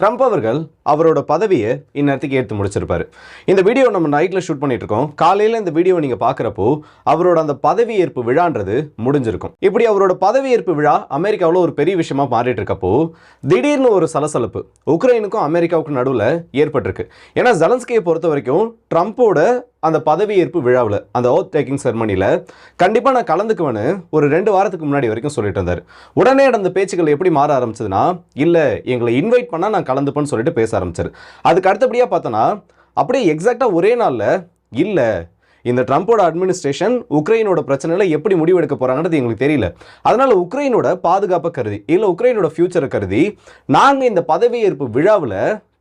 Trump அவர்கள் அவரோட பதவியை இந்நேரத்துக்கு ஏற்று முடிச்சிருப்பாரு. இந்த வீடியோ நம்ம நைட்டில் ஷூட் பண்ணிட்டு இருக்கோம் காலையில் இந்த வீடியோ நீங்கள் பார்க்குறப்போ அவரோட அந்த பதவியேற்பு விழான்றது முடிஞ்சிருக்கும். இப்படி அவரோட பதவியேற்பு விழா அமெரிக்காவில் ஒரு பெரிய விஷயமா மாறிட்டு இருக்கப்போ திடீர்னு ஒரு சலசலப்பு உக்ரைனுக்கும் அமெரிக்காவுக்கும் நடுவில் ஏற்பட்டிருக்கு. ஏன்னா ஜலன்ஸ்கியை பொறுத்த வரைக்கும் ட்ரம்ப்போட அந்த பதவியேற்பு விழாவில் அந்த ஓத் டேக்கிங் செரமனியில் கண்டிப்பாக நான் கலந்துக்குவேன்னு ஒரு ரெண்டு வாரத்துக்கு முன்னாடி வரைக்கும் சொல்லிட்டு இருந்தார். உடனே நடந்த பேச்சுக்கள் எப்படி மாற ஆரம்பிச்சதுன்னா இல்லை எங்களை இன்வைட் பண்ணால் நான் கலந்துப்பேன்னு சொல்லிட்டு பேச ஆரம்பித்தார் அதுக்கு அடுத்தபடியாக பார்த்தோன்னா அப்படியே எக்ஸாக்டாக ஒரே நாளில் இல்லை இந்த ட்ரம்ப்போட அட்மினிஸ்ட்ரேஷன் உக்ரைனோட பிரச்சனையில் எப்படி முடிவெடுக்க போகிறாங்கன்றது எங்களுக்கு தெரியல. அதனால் உக்ரைனோட பாதுகாப்பை கருதி இல்லை உக்ரைனோட ஃபியூச்சரை கருதி நாங்கள் இந்த பதவியேற்பு விழாவில்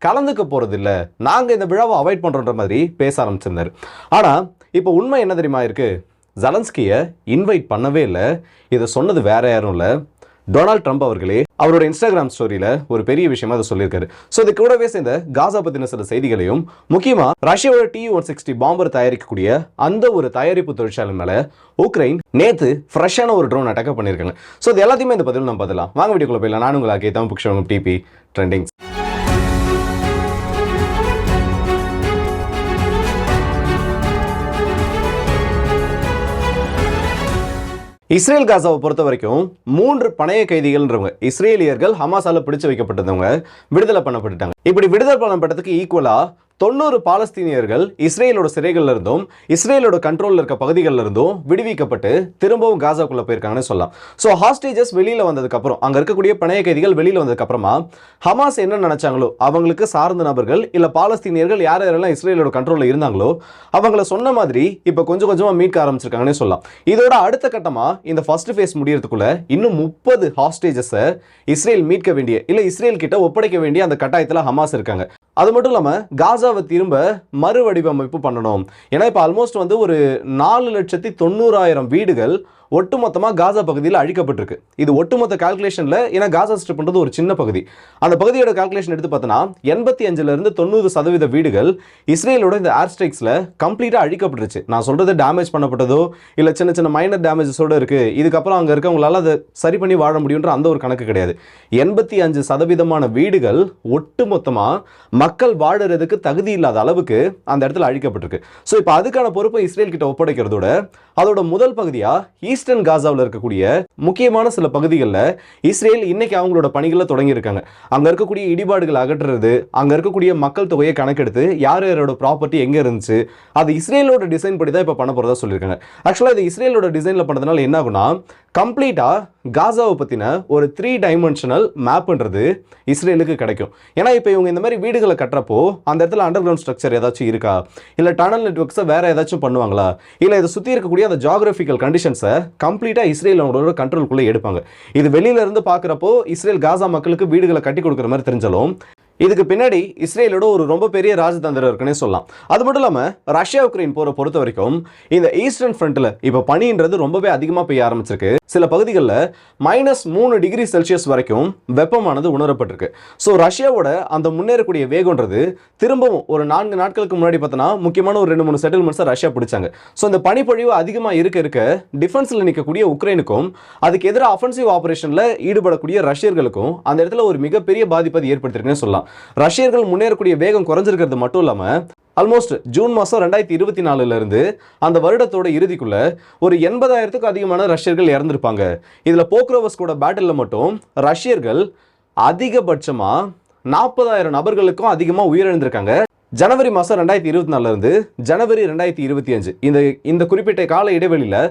கலந்துக்க போகிறதில்ல நாங்கள் இந்த விழாவை அவாய்ட் பண்ணுறோன்ற மாதிரி பேச ஆரம்பிச்சிருந்தார். ஆனால் இப்போ உண்மை என்ன தெரியுமா இருக்குது ஜலன்ஸ்கியை இன்வைட் பண்ணவே இல்லை. இதை சொன்னது வேற யாரும் இல்லை. டொனால்ட் ட்ரம்ப் அவர்களே அவரோட இன்ஸ்டாகிராம் ஸ்டோரியில ஒரு பெரிய விஷயமா அதை சொல்லியிருக்காரு. ஸோ இது கூடவே சேர்ந்த காசா பத்தின சில செய்திகளையும் முக்கியமா ரஷ்யாவோட டி ஒன் சிக்ஸ்டி பாம்பர் தயாரிக்கக்கூடிய அந்த ஒரு தயாரிப்பு தொழிற்சாலை மேல உக்ரைன் நேத்து ஃப்ரெஷ்ஷான ஒரு ட்ரோன் அட்டாக் பண்ணியிருக்காங்க. ஸோ இது எல்லாத்தையுமே இந்த பதில் நம்ம பார்த்தலாம் வாங்க வீடியோக்குள்ள போயிடலாம். நான் உங்களை கேத்தான் புக்ஷம் டிபி ட்ரெண்டிங் இஸ்ரேல் காசாவை பொறுத்த வரைக்கும் மூன்று பணைய கைதிகள்ன்றவங்க இஸ்ரேலியர்கள் ஹமாஸால பிடிச்சு வைக்கப்பட்டவங்க விடுதலை பண்ணப்பட்டுட்டாங்க. இப்படி விடுதலை பண்ணப்பட்டதுக்கு ஈக்குவலா தொண்ணூறு பாலஸ்தீனியர்கள் இஸ்ரேலோட சிறைகள்ல இருந்தும் இஸ்ரேலோட கண்ட்ரோல்ல இருக்க பகுதிகளில் இருந்தும் விடுவிக்கப்பட்டு திரும்பவும் காசாக்குள்ள போயிருக்காங்கன்னு சொல்லலாம். ஸோ ஹாஸ்டேஜஸ் வெளியில வந்ததுக்கு அப்புறம் அங்க இருக்கக்கூடிய பணைய கைதிகள் வெளியில வந்ததுக்கு அப்புறமா ஹமாஸ் என்ன நினைச்சாங்களோ அவங்களுக்கு சார்ந்த நபர்கள் இல்ல பாலஸ்தீனியர்கள் யார் யாரெல்லாம் இஸ்ரேலோட கண்ட்ரோல்ல இருந்தாங்களோ அவங்கள சொன்ன மாதிரி இப்போ கொஞ்சம் கொஞ்சமா மீட்க ஆரம்பிச்சிருக்காங்கன்னு சொல்லலாம். இதோட அடுத்த கட்டமா இந்த ஃபர்ஸ்ட் ஃபேஸ் முடியறதுக்குள்ள இன்னும் முப்பது ஹாஸ்டேஜஸை இஸ்ரேல் மீட்க வேண்டிய இல்ல இஸ்ரேல் கிட்ட ஒப்படைக்க வேண்டிய அந்த கட்டாயத்துல ஹமாஸ் இருக்காங்க. அது மட்டும் இல்லாமல் காசாவை திரும்ப மறுவடிவமைப்பு பண்ணணும். ஏன்னா இப்போ ஆல்மோஸ்ட் வந்து ஒரு நாலு லட்சத்தி தொண்ணூறாயிரம் வீடுகள் ஒட்டுமொத்தமாக காசா பகுதியில் அழிக்கப்பட்டிருக்கு. இது ஒட்டுமொத்த கால்குலேஷனில் ஏன்னா காசா ஸ்ட்ரிப்ன்றது ஒரு சின்ன பகுதி. அந்த பகுதியோட கால்குலேஷன் எடுத்து பார்த்தோன்னா எண்பத்தி அஞ்சுலேருந்து தொண்ணூறு சதவீத வீடுகள் இஸ்ரேலோட இந்த ஏர் ஸ்ட்ரைக்ஸில் கம்ப்ளீட்டாக அழிக்கப்பட்டுருச்சு. நான் சொல்கிறது டேமேஜ் பண்ணப்பட்டதோ இல்லை சின்ன சின்ன மைனர் டேமேஜஸோடு இருக்குது இதுக்கப்புறம் அங்கே இருக்கவங்களால அதை சரி பண்ணி வாழ முடியுன்ற அந்த ஒரு கணக்கு கிடையாது. எண்பத்தி அஞ்சு சதவீதமான வீடுகள் ஒட்டுமொத்தமாக மக்கள் வாழறதுக்கு தகுதி இல்லாத அளவுக்கு அந்த இடத்துல அழிக்கப்பட்டிருக்கு. ஸோ இப்போ அதுக்கான பொறுப்பை இஸ்ரேல் கிட்ட ஒப்படைக்கிறதோட அதோட முதல் பகுதியாக ஈஸ்டர்ன் காசாவில் இருக்கக்கூடிய முக்கியமான சில பகுதிகளில் இஸ்ரேல் இன்னைக்கு அவங்களோட பணிகளை தொடங்கியிருக்காங்க. அங்கே இருக்கக்கூடிய இடிபாடுகள் அகற்றுறது அங்கே இருக்கக்கூடிய மக்கள் தொகையை கணக்கெடுத்து யார் யாரோட ப்ராப்பர்ட்டி எங்கே இருந்துச்சு அது இஸ்ரேலோட டிசைன் படி தான் இப்போ பண்ண போகிறதா சொல்லியிருக்காங்க. ஆக்சுவலாக இது இஸ்ரேலோட டிசைனில் பண்ணதுனால என்ன ஆகும்னா கம்ப்ளீட்டாக காசாவை பற்றின ஒரு த்ரீ டைமென்ஷனல் மேப்ன்றது இஸ்ரேலுக்கு கிடைக்கும். ஏன்னா இப்போ இவங்க இந்த மாதிரி வீடுகளை கட்டுறப்போ அந்த இடத்துல அண்டர் கிரவுண்ட் ஸ்ட்ரக்சர் ஏதாச்சும் இருக்கா? இல்லை டனல் நெட்ஒர்க்ஸை வேறு ஏதாச்சும் பண்ணுவாங்களா? இல்லை இதை சுற்றி இருக்கக்கூடிய அந்த ஜாகிரபிக்கல் கண்டிஷன்ஸை கம்ப்ளீட்டாக இஸ்ரேல் அவங்களோட கண்ட்ரோலுக்குள்ளே எடுப்பாங்க. இது வெளியிலேருந்து பார்க்குறப்போ இஸ்ரேல் காசா மக்களுக்கு வீடுகளை கட்டி கொடுக்குற மாதிரி தெரிஞ்சாலும் இதுக்கு பின்னாடி இஸ்ரேலோட ஒரு ரொம்ப பெரிய ராஜதந்திரம் இருக்குன்னே சொல்லலாம். அது மட்டும் இல்லாமல் ரஷ்யா உக்ரைன் போரை பொறுத்த வரைக்கும் இந்த ஈஸ்டர்ன் ஃப்ரண்ட்டில் இப்போ பனின்றது ரொம்பவே அதிகமாக பெய்ய ஆரம்பிச்சிருக்கு. சில பகுதிகளில் மைனஸ் மூணு டிகிரி செல்சியஸ் வரைக்கும் வெப்பமானது உணரப்பட்டிருக்கு. ஸோ ரஷ்யாவோட அந்த முன்னேறக்கூடிய வேகன்றது திரும்பவும் ஒரு நான்கு நாட்களுக்கு முன்னாடி பார்த்தோன்னா முக்கியமான ஒரு ரெண்டு மூணு செட்டில்மெண்ட்ஸை ரஷ்யா பிடிச்சாங்க. ஸோ இந்த பனிப்பொழிவு அதிகமாக இருக்க இருக்க டிஃபென்ஸில் நிற்கக்கூடிய உக்ரைனுக்கும் அதுக்கு எதிராக அஃபென்சிவ் ஆப்ரேஷனில் ஈடுபடக்கூடிய ரஷ்யர்களுக்கும் அந்த இடத்துல ஒரு மிகப்பெரிய பாதிப்பை ஏற்படுத்திருக்குன்னு சொல்லலாம். ரஷ்யர்கள் முன்னேறக்கூடிய வேகம் குறைஞ்சிருக்கிறது மட்டும் இல்லாமல் ஆல்மோஸ்ட் ஜூன் மாதம் ரெண்டாயிரத்தி இருபத்தி நாலுல இருந்து அந்த வருடத்தோட இறுதிக்குள்ள ஒரு எண்பதாயிரத்துக்கும் அதிகமான ரஷ்யர்கள் இறந்திருப்பாங்க. இதில் போக்ரோவஸ்கோட பேட்டிலில் மட்டும் ரஷ்யர்கள் அதிகபட்சமாக நாற்பதாயிரம் நபர்களுக்கும் அதிகமாக உயிரிழந்திருக்காங்க. ஜனவரி மாதம் ரெண்டாயிரத்தி இருபத்தி நாலுல இருந்து ஜனவரி ரெண்டாயிரத்தி இருபத்தி அஞ்சு இந்த இந்த குறிப்பிட்ட கால இடைவெளியில்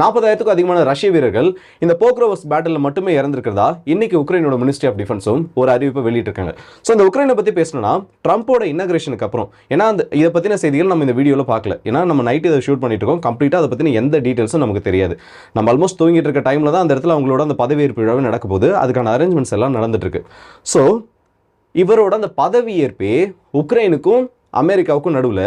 நாற்பதாயிரத்துக்கும் அதிகமான ரஷ்ய வீரர்கள் இந்த போக்ரோவஸ் பேட்டில் மட்டுமே இறந்திருக்கிறதா? இன்னைக்கு உக்ரைனோட மினிஸ்ட்ரி ஆஃப் டிஃபென்ஸும் ஒரு அறிவிப்பை வெளியிட்டிருக்காங்க. ஸோ இந்த உக்ரைனை பற்றி பேசணும்னா ட்ரம்ப்போட இன்னக்ரேஷனுக்கு அப்புறம் ஏன்னா அந்த இதை பற்றின செய்திகள் நம்ம இந்த வீடியோவில் பார்க்கல. ஏன்னா நம்ம நைட்டு இதை ஷூட் பண்ணிட்டு இருக்கோம். கம்ப்ளீட்டாக அதை பற்றின எந்த டீட்டெயில்ஸும் நமக்கு தெரியாது. நம்ம ஆல்மோஸ்ட் தூங்கிட்டு இருக்க டைமில் தான் அந்த இடத்துல அவங்களோட அந்த பதவியேற்பு விழாவே நடக்க போகுது. அதுக்கான அரேஞ்ச்மெண்ட்ஸ் எல்லாம் நடந்துட்டுருக்கு. ஸோ இவரோட அந்த பதவியேற்பே உக்ரைனுக்கும் அமெரிக்காவுக்கும் நடுவில்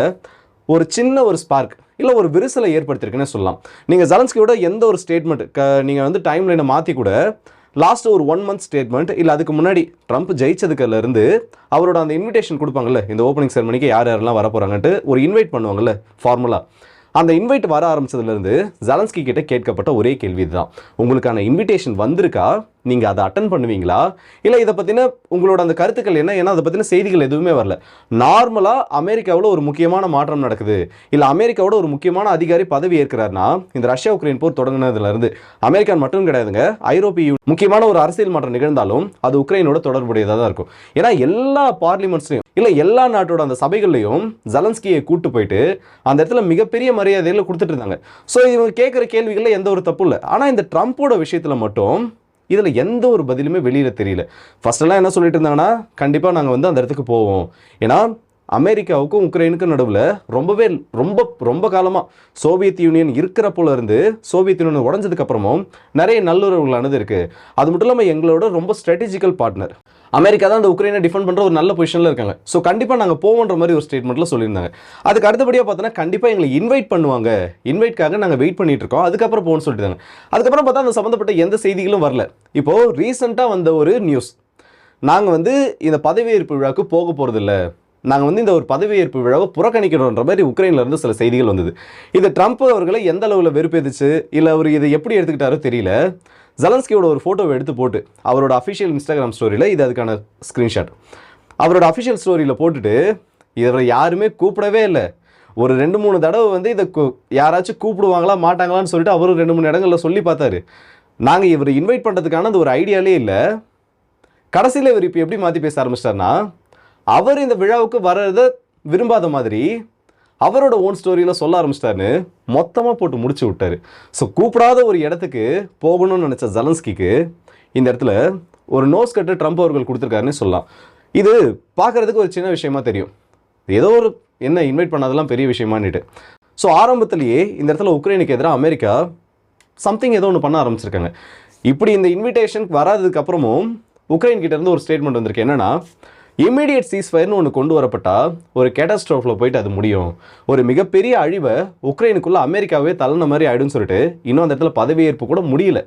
ஒரு சின்ன ஒரு ஸ்பார்க் இல்லை ஒரு விரிசலை ஏற்படுத்தியிருக்குன்னு சொல்லலாம். நீங்கள் ஜலன்ஸ்கியோட எந்த ஒரு ஸ்டேட்மெண்ட் க நீங்கள் வந்து டைம் லைனை மாற்றி கூட லாஸ்ட் ஒரு ஒன் மந்த் ஸ்டேட்மெண்ட் இல்லை அதுக்கு முன்னாடி ட்ரம்ப் ஜெயிச்சதுக்குலேருந்து அவரோட அந்த இன்விடேஷன் கொடுப்பாங்கல்ல இந்த ஓப்பனிங் செரமனிக்கு யார் யாரெல்லாம் வர போகிறாங்கன்ட்டு ஒரு இன்வைட் பண்ணுவாங்கல்ல ஃபார்முலா அந்த இன்வைட் வர ஆரம்பிச்சதுலேருந்து ஜலன்ஸ்கி கிட்ட கேட்கப்பட்ட ஒரே கேள்வி இதுதான். உங்களுக்கான இன்விடேஷன் வந்திருக்கா? நீங்கள் அதை அட்டன் பண்ணுவீங்களா? இல்லை இதை பற்றின உங்களோட அந்த கருத்துக்கள் என்ன? ஏன்னா அதை பற்றின செய்திகள் எதுவுமே வரல. நார்மலாக அமெரிக்காவில் ஒரு முக்கியமான மாற்றம் நடக்குது. இல்லை அமெரிக்காவோட ஒரு முக்கியமான அதிகாரி பதவி ஏற்கிறாருன்னா இந்த ரஷ்யா உக்ரைன் போர் தொடங்கினதுலேருந்து அமெரிக்கா மட்டும் கிடையாதுங்க. ஐரோப்பிய முக்கியமான ஒரு அரசியல் மாற்றம் நிகழ்ந்தாலும் அது உக்ரைனோட தொடர்புடையதாக தான் இருக்கும். ஏன்னா எல்லா பார்லிமெண்ட்ஸ்லையும் இல்லை எல்லா நாட்டோட அந்த சபைகள்லையும் ஜலன்ஸ்கியை கூட்டு போயிட்டு அந்த இடத்துல மிகப்பெரிய மரியாதைகளை கொடுத்துட்டு இருந்தாங்க. ஸோ இவங்க கேட்குற கேள்விகளில் எந்த ஒரு தப்பு இல்லை. ஆனால் இந்த ட்ரம்ப்போட விஷயத்தில் மட்டும் இதில் எந்த ஒரு பதிலுமே வெளியில் தெரியல. ஃபஸ்ட்டெல்லாம் என்ன சொல்லிட்டு இருந்தாங்கன்னா கண்டிப்பாக நாங்கள் வந்து அந்த இடத்துக்கு போவோம். ஏன்னா அமெரிக்காவுக்கும் உக்ரைனுக்கும் நடுவில் ரொம்பவே ரொம்ப ரொம்ப காலமாக சோவியத் யூனியன் இருக்கிறப்போல இருந்து சோவியத் யூனியன் உடஞ்சதுக்கப்புறமும் நிறைய நல்லுறவுகளானது இருக்குது அது மட்டும் இல்லாமல் எங்களோட ரொம்ப ஸ்ட்ராட்டஜிக்கல் பார்ட்னர் அமெரிக்கா தான் அந்த உக்ரைனை டிஃபெண்ட் பண்ணுற ஒரு நல்ல பொசிஷனில் இருக்காங்க. ஸோ கண்டிப்பாக நாங்கள் போவோன்ற மாதிரி ஒரு ஸ்டேட்மெண்ட்டில் சொல்லியிருந்தாங்க. அதுக்கு அடுத்தபடியாக பார்த்தோன்னா கண்டிப்பாக எங்களை இன்வைட் பண்ணுவாங்க. இன்வைட்காக நாங்கள் வெயிட் பண்ணிட்டு இருக்கோம். அதுக்கப்புறம் போகணும்னு சொல்லிட்டாங்க அதுக்கப்புறம் பார்த்தா அந்த சம்மந்தப்பட்ட எந்த செய்திகளும் வரல. இப்போது ரீசெண்டாக வந்த ஒரு நியூஸ் நாங்கள் வந்து இந்த பதவியேற்பு விழாவுக்கு போக போகிறதில்ல நாங்கள் வந்து இந்த ஒரு பதவியேற்பு விழாவை புறக்கணிக்கிறோன்ற மாதிரி உக்ரைன்லேருந்து சில செய்திகள் வந்தது. இது ட்ரம்ப் அவர்களை எந்த அளவில் வெறுப்பேத்துச்சு? இல்லை அவர் இதை எப்படி எடுத்துக்கிட்டாரோ தெரியல. ஜலன்ஸ்கியோட ஒரு ஃபோட்டோவை எடுத்து போட்டு அவரோட அஃபிஷியல் இன்ஸ்டாகிராம் ஸ்டோரியில் இது அதுக்கான ஸ்க்ரீன்ஷாட் அவரோட அஃபிஷியல் ஸ்டோரியில் போட்டுட்டு இவரை யாருமே கூப்பிடவே இல்லை. ஒரு ரெண்டு மூணு தடவை வந்து இதை கூ- யாராச்சும் கூப்பிடுவாங்களா மாட்டாங்களான்னு சொல்லிட்டு அவரும் ரெண்டு மூணு இடங்களில் சொல்லி பார்த்தாரு. நாங்கள் இவர் இன்வைட் பண்ணுறதுக்கான அந்த ஒரு ஐடியாலே இல்லை. கடைசியில் இவர் இப்போ எப்படி மாற்றி பேச ஆரம்பிச்சிட்டாருன்னா அவர் இந்த விழாவுக்கு வர்றத விரும்பாத மாதிரி அவரோட ஓன் ஸ்டோரியில் சொல்ல ஆரம்பிச்சிட்டாருன்னு மொத்தமாக போட்டு முடிச்சு விட்டார். ஸோ கூப்பிடாத ஒரு இடத்துக்கு போகணும்னு நினச்ச ஜலன்ஸ்கிக்கு இந்த இடத்துல ஒரு நோஸ் கட்டு ட்ரம்ப் அவர்கள் கொடுத்துருக்காருன்னு சொல்லலாம். இது பார்க்குறதுக்கு ஒரு சின்ன விஷயமா தெரியும். ஏதோ ஒரு என்ன இன்வைட் பண்ணாதெல்லாம் பெரிய விஷயமான்னுட்டு. ஸோ ஆரம்பத்திலேயே இந்த இடத்துல உக்ரைனுக்கு எதிராக அமெரிக்கா சம்திங் ஏதோ ஒன்று பண்ண ஆரம்பிச்சிருக்காங்க. இப்படி இந்த இன்விடேஷனுக்கு வராததுக்கு அப்புறமும் உக்ரைன் கிட்டேருந்து ஒரு ஸ்டேட்மெண்ட் வந்திருக்கு. என்னன்னா இமீடியட் சீஸ்ஃபயர்னு ஒன்று கொண்டு வரப்பட்டால் ஒரு கேட்டாஸ்ட்ரோஃபில் போயிட்டு அது முடியும். ஒரு மிகப்பெரிய அழிவை உக்ரைனுக்குள்ளே அமெரிக்காவே தள்ளின மாதிரி ஆகிடும்னு சொல்லிட்டு இன்னும் அந்த இடத்துல பதவியேற்பு கூட முடியல.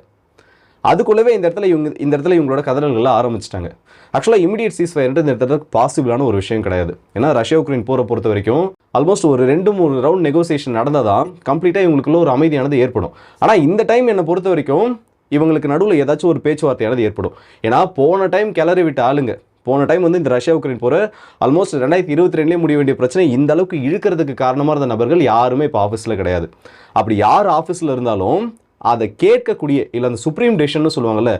அதுக்குள்ளவே இந்த இடத்துல இவங்க இந்த இடத்துல இவங்களோட கதறல்களை ஆரம்பிச்சிட்டாங்க. ஆக்சுவலாக இமீடியட் சீஸ்ஃபயர்ன்றது இந்த இடத்துல பாசிபிளான ஒரு விஷயம் கிடையாது. ஏன்னா ரஷ்யா உக்ரைன் போரை பொறுத்த வரைக்கும் ஆல்மோஸ்ட் ஒரு ரெண்டு மூணு ரவுண்ட் நெகோசியேஷன் நடந்தால் தான் கம்ப்ளீட்டாக இவங்களுக்குள்ள ஒரு அமைதியானது ஏற்படும். ஆனால் இந்த டைம் என்னை பொறுத்த வரைக்கும் இவங்களுக்கு நடுவில் ஏதாச்சும் ஒரு பேச்சுவார்த்தையானது ஏற்படும். ஏன்னா போன டைம் கிளறி விட்ட ஆளுங்க போன டைம் வந்து இந்த ரஷ்யா உக்ரைன் போகிற ஆல்மோஸ்ட் ரெண்டாயிரத்தி இருபத்தி ரெண்டுலேயே முடிய வேண்டிய பிரச்சனை இந்த அளவுக்கு இழுக்கிறதுக்கு காரணமாக இருந்த நபர்கள் யாருமே இப்போ ஆஃபீஸில் கிடையாது. அப்படி யார் ஆஃபீஸில் இருந்தாலும் அதை கேட்கக்கூடிய இல்லை அந்த சுப்ரீம் டெசிஷன்னு சொல்லுவாங்கல்ல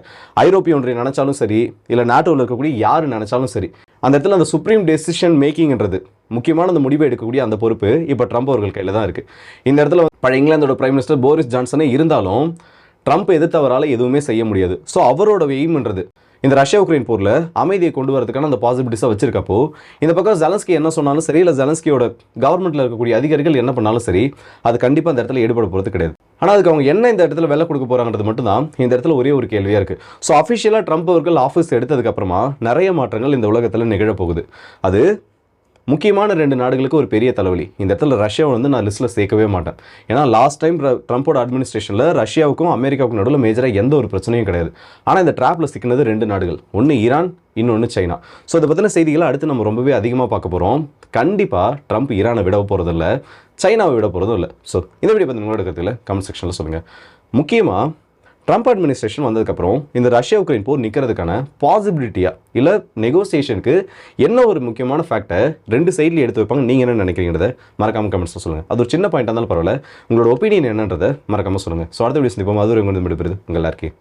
ஐரோப்பிய ஒன்றியம் நினச்சாலும் சரி இல்லை நாட்டோவில் இருக்கக்கூடிய யார் நினச்சாலும் சரி அந்த இடத்துல அந்த சுப்ரீம் டெசிஷன் மேக்கிங்ன்றது முக்கியமான அந்த முடிவை எடுக்கக்கூடிய அந்த பொறுப்பு இப்போ ட்ரம்ப் அவர்கள் கையில் தான் இருக்குது இந்த இடத்துல பழைய இங்கிலாந்தோட பிரைம் மினிஸ்டர் போரிஸ் ஜான்சனே இருந்தாலும் ட்ரம்ப் எதிர்த்தவரால் எதுவுமே செய்ய முடியாது. ஸோ அவரோட எய்ம்ன்றது இந்த ரஷ்யா உக்ரைன் போரில் அமைதியை கொண்டு வரதுக்கான அந்த பாசிபிலிட்டிஸாக வச்சிருக்கப்போ இந்த பக்கம் ஜெலன்ஸ்கி என்ன சொன்னாலும் சரி இல்லை ஜெலன்ஸ்கியோட கவர்மெண்ட்டில் இருக்கக்கூடிய அதிகாரிகள் என்ன பண்ணாலும் சரி அது கண்டிப்பாக அந்த இடத்துல ஈடுபட போகிறது கிடையாது. ஆனால் அதுக்கு அவங்க என்ன இந்த இடத்துல வேலை கொடுக்க போகிறாங்கிறது மட்டும் தான் இந்த இடத்துல ஒரே ஒரு கேள்வியாக இருக்குது ஸோ அஃபிஷியலாக ட்ரம்ப் அவர்கள் ஆஃபீஸ் எடுத்ததுக்கப்புறமா நிறைய மாற்றங்கள் இந்த உலகத்தில் நிகழப்போகுது. அது முக்கியமான ரெண்டு நாடுகளுக்கு ஒரு பெரிய தலைவலி. இந்த இடத்துல ரஷ்யாவை வந்து நான் லிஸ்ட்டில் சேர்க்கவே மாட்டேன். ஏன்னா லாஸ்ட் டைம் ட்ரம்ப்போட அட்மினிஸ்ட்ரேஷனில் ரஷ்யாவுக்கும் அமெரிக்காவுக்கும் நடுவில் மேஜராக எந்த ஒரு பிரச்சனையும் கிடையாது. ஆனால் இந்த ட்ராப்பில் சிக்கினது ரெண்டு நாடுகள். ஒன்று ஈரான் இன்னொன்று சைனா. ஸோ இதை பற்றின செய்திகளை அடுத்து நம்ம ரொம்பவே அதிகமாக பார்க்க போகிறோம் கண்டிப்பாக ட்ரம்ப் ஈரானை விட போகிறதில்ல சைனாவை விட போகிறதும் இல்லை. ஸோ இதை வீடியோ பற்றி உங்களோட கருத்தில் கமெண்ட் செக்ஷனில் சொல்லுங்கள் முக்கியமாக ட்ரம்ப் அட்மினிஸ்ட்ரேஷன் வந்ததுக்கப்புறம் இந்த ரஷ்யா உக்ரைன் போர் நிற்கிறதுக்கான பாசிபிலிட்டியாக இல்லை நெகோசியேஷனுக்கு என்ன ஒரு முக்கியமான ஃபேக்டை ரெண்டு சைட்லேயும் எடுத்து வைப்பாங்க நீங்கள் என்ன நினைக்கிறீங்கிறத மறக்காம கமெண்ட்ஸில் சொல்லுங்கள் அது ஒரு சின்ன பாயிண்ட் இருந்தாலும் பரவாயில்ல. உங்களோட ஒப்பீனியன் என்னன்றதை மறக்காமல் சொல்லுங்கள் ஸோ அடுத்த வீடியோ சந்திப்போம். அது ஒரு உங்கள் விடுபடுது உங்கள் எல்லாருக்கே